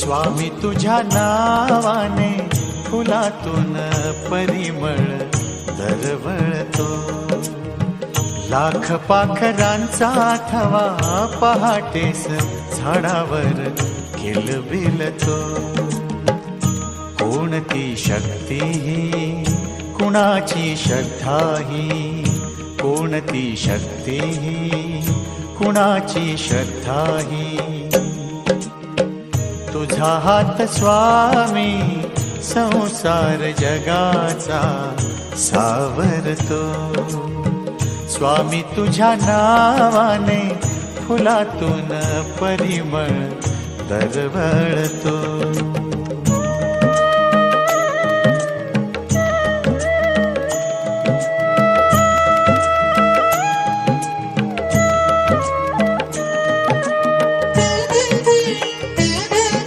स्वामी तुझ्या नावाने फुलातून परिमळ दरवळतो. लाख पाखरांचा थवा पहाटेस झाडावर किलबिलतो कोणती शक्ती ही? कुणाची श्रद्धा ही? कोणती शक्ती ही? कुणाची श्रद्धा ही? तुझा हात स्वामी संसार जगाचा सावरतो स्वामी तुझ्या नावाने फुलातून परिमळ दरवळतो.